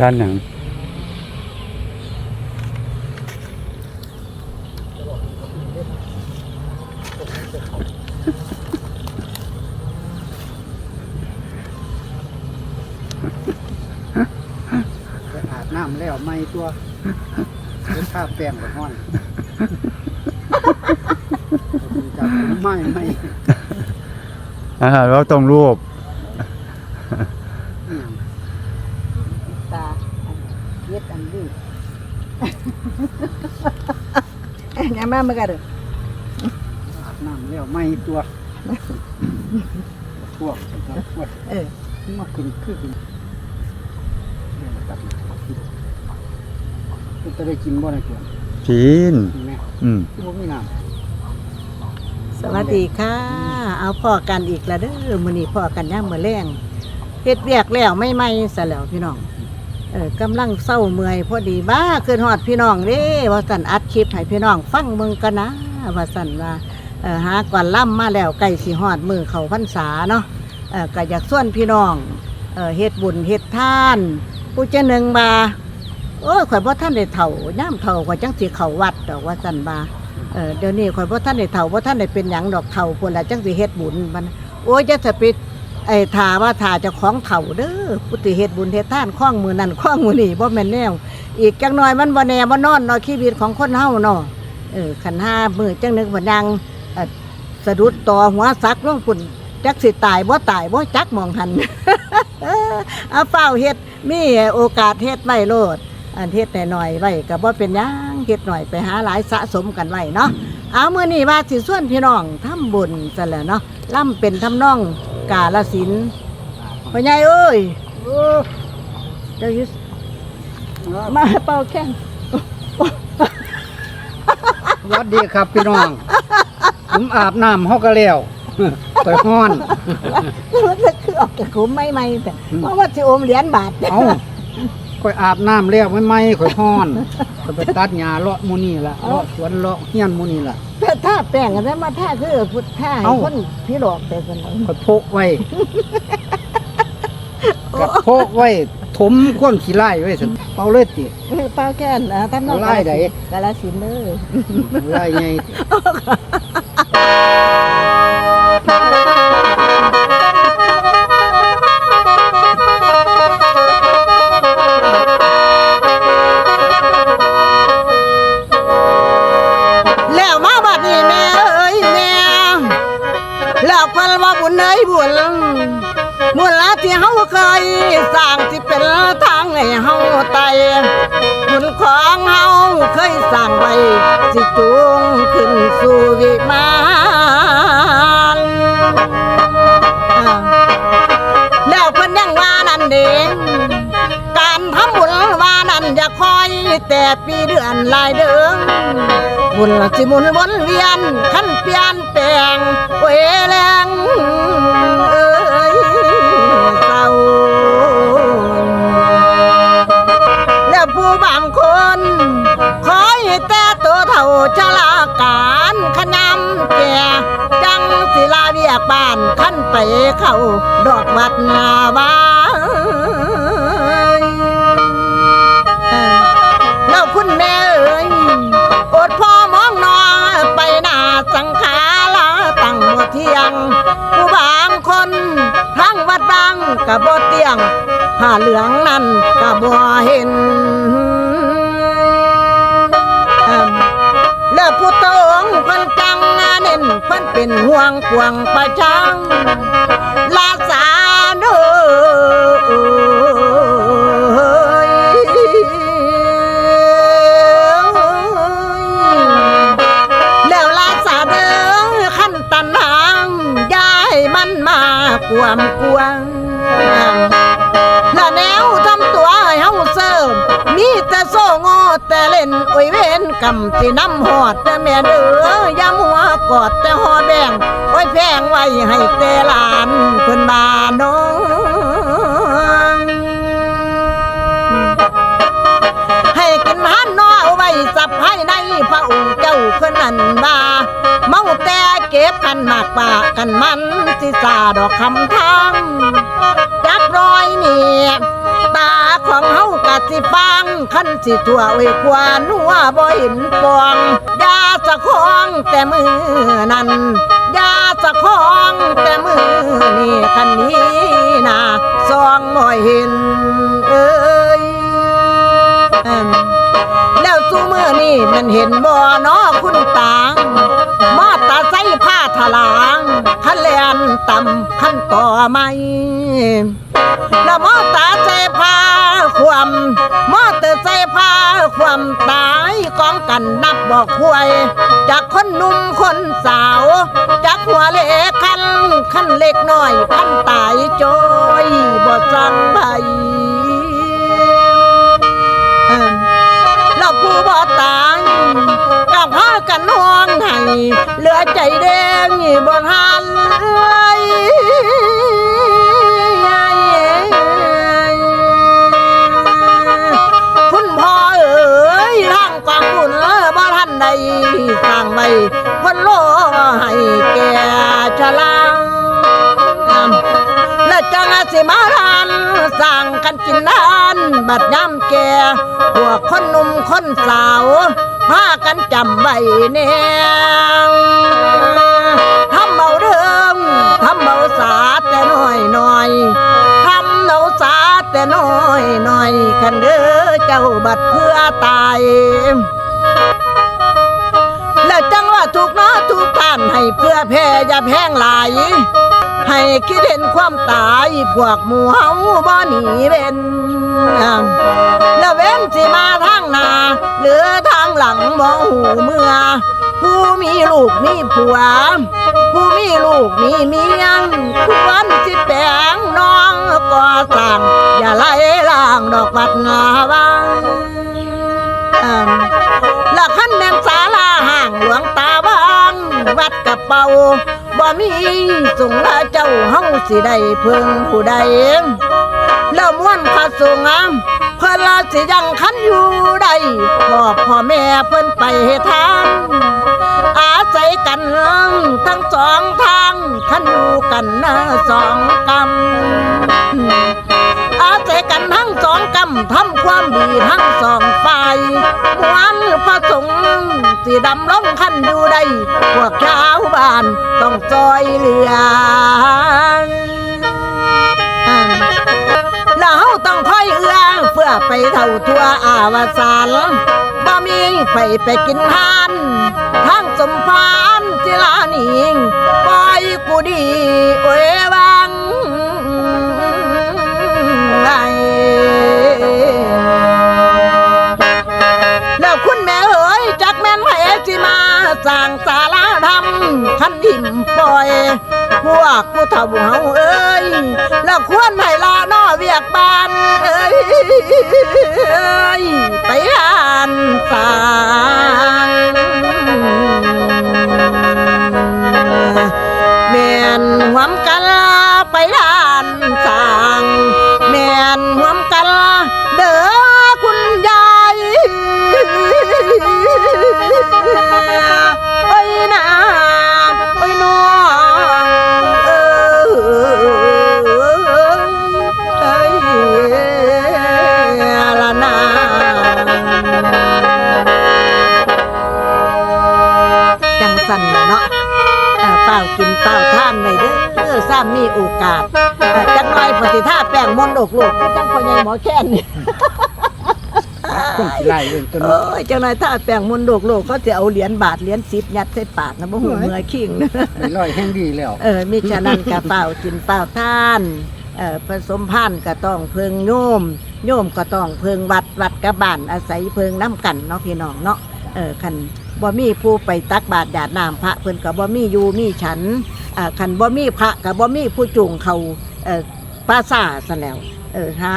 ด้านหนังไปอาบน้ำแล้วไม่ตัวเป็นข้าแป้งกับห้อนจับไม่ไม่อ่าเราต้องรูปอืม ตาอันเย็ดอันดื้อ ยังมาเมื่อกันเด้ออาบน้ำแล้วไม่ตัวพวกพวกเออมาขึ้นขึ้นขึ้นเนี่ยมาตัดมาก็จะได้กินบ่ได้ตัวจีนนี่แม่อืมที่บ่มีน้ำสวัสดีค่ะ เอาพ่อกันอีกแล้วเด้อมื้อนี้พ่อกันย่ามมื้อแรงเฮ็ดเวียกแล้วไม่ไม่ซะแล้วพี่น้อง เออกำลังเศร้าเมื่อยพอดีบ้าขึ้นฮอดพี่น้องเด้ว่าสันอัดคลิปให้พี่น้อง ฟังเมืองกันนะว่าสันว่าเออหาก่อนล่ำมาแล้วใกล้สิฮอดมือเขาพรรษาเนาะเออก็อยากส่วนพี่น้องเออเฮ็ดบุญเฮ็ดท่านผู้เจาหนึ่งมาโอ้ยข่อยบ่ท่านได้เฒ่าย่ามเฒ่าข่อยจังสิเขาวัดดอกว่าสันบาเออเดี๋ยวนี้ข่อยบ่ท่านได้เฒ่าบ่ท่านได้เป็นหยังดอกเฒ่าพุ่นละจังสิเฮ็ดบุญมันโอ้ยจะสะปิด ไอ้ถาว่าถาจะของเถ่าเด้อพุติเฮ็ดบุญเฮ็ดทานข้องมือนั่นข้องมือนี่บ่แม่นแนว อีกจักหน่อยมันบ่แน่บ่นอนเนาะชีวิตของคนเฮาเนาะเออขันห้ามือจังนึกว่ายังสะดุดต่อหัวซักลงพุ่นจักสิตายบ่ตายบ่จักมองหันเอาเฝ้าเฮ็ดมีโอกาสเฮ็ดไว้โลด อันเฮ็ดหน่อยๆไว้ก็บ่เป็นหยังเฮ็ดหน่อยไปหาหลายสะสมกันไว้เนาะเอามื้อนี้ว่าสิส่วนพี่น้องทำบุญซะแล้วเนาะล่ำเป็นทำนอง กาลสินธุ์พ่อใหญ่เอ้ยโอ้เจ้ายุสมาเป่าแข้งสวัสดีครับพี่น้อง ผมอาบน้ำเฮาก็แล้วไปห้อนมันจะคือออกจากขุมไม่ไม่แต่อืมเพราะว่าสิอมเหรียญบาทเอ้าค่อยอาบน้ำแล้วไม่ไหม่ค่อยห้อนก็ไปตัดหญ้าเลาะหมูนี่ล่ะเลาะสวนเลาะเฮียนหมูนี่ล่ะ แต่ถ้าแป้งกันได้มาท่าคือพุทธาให้เอ้า คนพี่หลอกแต่คนนั้นก็โพกไว้กับโพกไว้ถมก้นขี้ไล่ไว้สิเป่าเลยติ เออเป่าแค่นอะท่านน้องไล่ใดกาลสินธุ์เด้อ ไล่ไงติ บุญเอ้บุญบุญละที่เฮาเคยสร้างที่เป็นทางให้เฮาไตบุญของเฮาเคยสร้างไว้สิจูงขึ้นสู่วิมานแล้วเพิ่นยังว่านั่นเด้การทำบุญว่านั่นอย่าคอยแต่ปีเดือนหลายเดือนบุญสิมุนวนเวียนขั้นเปลี่ยน แปลงเวแรงเอ้ยเศร้าแล้วผู้บางคนคอยแต่ตัวเท่าชราการขนำแก่จังศิลาเวียกบ้านขั้นไปเข้าดอกวัดนาวา กับบ่เตียงผ้าเหลืองนั่นกะบ่เห็นแล้วผู้ตองพันจังเน้นเพันเป็นห่วงกวงประชังลาสาเด้อ แต่เล่นโอ้ยเวนกำที่น้ำหอดแต่แม่เด้อยามหัวกอดแต่หอแบงโอ้ยแพงไว้ให้แต่หลานเพิ่นบาน้องให้กินหันนอเอาไว้สับให้ในพระองค์เจ้าเพื่อนนั้นว่าเมาแต่เก็บกันมากป่ากันมันสิสาดอกคำทางจักรอยนี่ตา ของเฮากะคังขั้นสิทั่วเอ้ยควานัวบ่เห็นปองยาสะคองแต่มือนั้นยาสะคองแต่มือนี่คันนี้นะซองบ่เห็นเอ้ยแล้วสู้มือนี่มันเห็นบ่เนาะคุณตางมอตาไซค์ผ้าถลางคันแลนต่ำคันต่อไม่ละมอตาใจพา ความมอเตอร์ใจพาความตายกองกันนับบอกควย จากคนหนุ่มคนสาว จากหัวเล็กคันคันเล็กน้อยคันตายโจยบ่จังไผเอิ่มแล้วผู้บ่ตายกับพากันนองให้เหลือใจแดงบ่ทัน สร้ว้คนโลให้แก่ชะลางและจังสิมาทานสร้างกันกินนานบัดย่ำแก่พวคนหนุ่มคนสาวพากันจำไว้แน่ทำเมาเดิมทำเมาสาแต่น้อยน้อยทำเราสาแต่น้อยน้อยคันเด้อเจ้าบัดเพื่อตาย แล้วจังว่าถูกนาะทุกท่านให้เพื่อแพ้อย่าแพงหลาย ให้คิดเห็นความตายพวกหมู่เฮาบ่หนีเว้นแล้วเว้นสิมาทางหน้าหรือทางหลังบ่หูเมื่อ ผู้มีลูกมีผัว ผู้มีลูกมีเมียควรสิแปลงน้องก่อสร้างอย่าไล่ล่างดอกบัดนาวังอืมละขั้นแม่นศาลา หลวงตาบางวัดกระเป๋าบ่มีสุงละเจ้าเฮาสิได้เพิ่งผู้ใดแล้วม้วนพระสงฆ์เพิ่นละสิยังคันอยู่ได้พ่อพ่อแม่เพิ่นไปทางอาศัยกันทั้งสองทางคันอยู่กันนะสองกำอาศัยกันทั้งสองกำทำความดีทั้งสองฝ่ายมวนพระสงฆ์ สิดำลงคันอยู่ได้พวกชาวบ้านต้องซอยเหลือแล้วต้องคอยเอื้อเพื่อไปเท่าทั่วอาวสานบ่มีไปไปกินทานทางสมพานจิลานิงปล่อยกูดีโอ้ยวางไง สร้างสาลาธรรมคันดิ่มปล่อย พวกผู้เฒ่าเฮาเอ้ยแล้วควรให้ลาน้อเวียกบานเอ้ยเอ้ยไปอ่านสางแม่นหวมกัน มีโอกาสเอ่อจักหน่อยพอสิท่าแป้งมนต์อกลูกจังพ่อใหญ่หมอแค้นนี่คนสิไล่เรื่องตัวโอ้นี้ยจังหน่อยถ้าแป้งมนต์โลกโลกเขาจะเอาเหรียญบาทเหรียญสิบยัดใส่ปากนะบ่หูเมื่อคิงเป็นร้อยแห่งดีแล้ว เออมิฉะนั้นกะเป่ากินเป่าท่านเออผสมพันธุ์ก็ต้องเพิงโยมโยมก็ต้องเพิงวัดวัดกับบ้านอาศัยเพิงน้ำกันเนาะพี่น้องเนาะเออคันบ่มีผู้ไปตักบาตรหยาดน้ำพระเพิ่นก็บ่มีอยู่มีฉัน อ่าคันบ่มีพระก็บ่มีผู้จูงเขาปราสาซะแล้วเออหา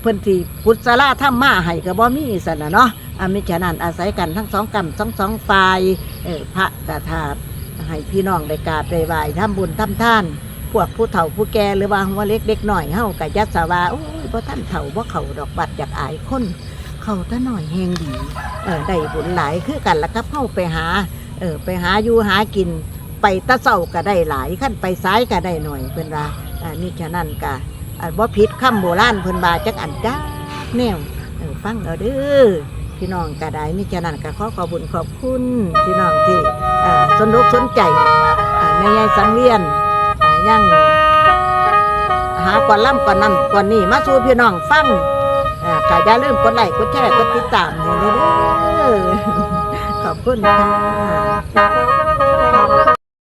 เพิ่อนที่กุศลธรรมมาให้ก็บ่มีซั่นนะเนาะอามิฉะนั้นอาศัยกันทั้งสองกรรมทั้งสองฝ่ายเออพระกฐาให้พี่น้องได้กราบได้ไหว้ทำบุญทำท่าน พวกผู้เฒ่าผู้แก่หรือว่าหัวเล็กเด็กหน่อยเฮาก็ยัดสาวาโอ้ยบ่ท่านเฒ่าบ่เขาดอกบัดอยากอายคนเขาตะหน่อยแฮงดีเออได้บุญหลายคือกันแล้วก็เฮาไปหาเออไปหาอยู่หากิน ไปตะเช้าก็ได้หลายขั้นไปซ้ายก็ได้หน่อยเพิ่อนว่าอ่านี่ฉะนั้นก็อ่าบ่ผิดคำโบราณเพิ่อนว่าจักอันจ้าแนวฟังเอาเด้อพี่น้องก็ได้มีแค่นั้นก็ขอขอบุญขอบคุณพี่น้องที่อ่าสนุกสนใจอ่าในยายสังเวียนอ่ายังหาก่อนล่ำก่อนนั่นก่อนนี้มาสู่พี่น้องฟังอ่าก็อย่าลืมกดไลค์กดแชร์กดติดตามเด้อขอบคุณค่ะ